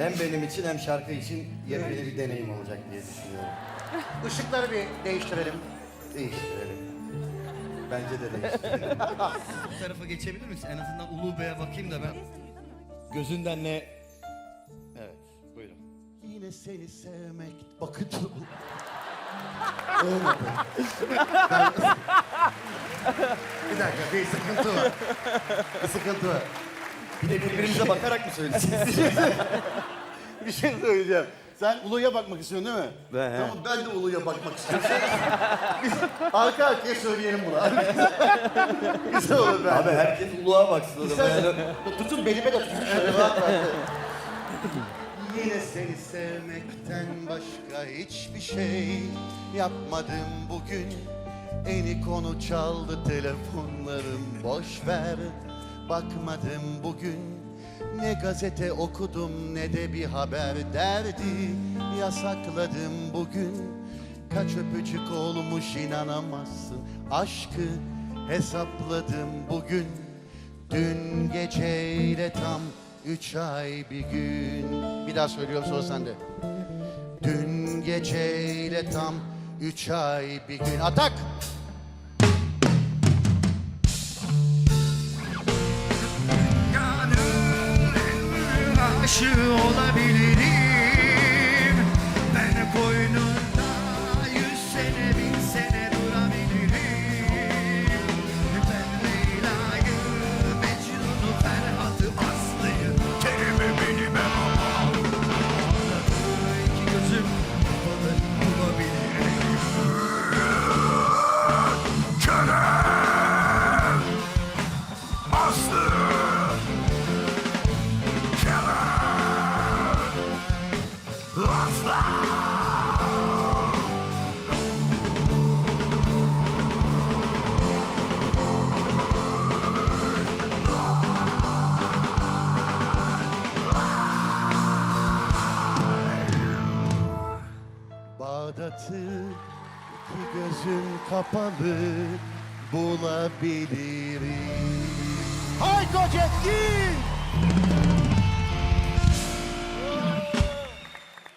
hem benim için hem şarkı için yepyeni bir deneyim olacak diye düşünüyorum. Işıkları bir değiştirelim. Değiştirelim. Bence de değiştirelim. Bu tarafa geçebilir misin? En azından Ulu Bey'e bakayım da ben. Gözünden ne? Evet, buyurun. Yine seni sevmek bakıcı. bir dakika bir sıkıntı var. Bir sıkıntı var. Bir de birbirimize bakarak mı söyleyeceğiz? Bir şey söyleyeceğim. Sen Ulu'ya bakmak istiyorsun değil mi? Ben, he. tamam ben de Ulu'ya bakmak istiyorum. Biz arka arkaya söyleyelim bunu. Güzel olur ben. Abi herkes uluğa baksın o zaman. İstersen tutun belime de tutun şöyle rahat rahat. Yine seni sevmekten başka hiçbir şey yapmadım bugün. Eni konu çaldı telefonlarım boş ver. Bakmadım bugün. Ne gazete okudum ne de bir haber derdi Yasakladım bugün. Kaç öpücük olmuş inanamazsın Aşkı hesapladım bugün. Dün geceyle tam üç ay bir gün. Bir daha söylüyorum sonra sende Dün geceyle tam üç ay bir gün. Atak! Gönül aşığı Bağdat'ı iki gözüm kapalı bulabilirim. Hayko Jet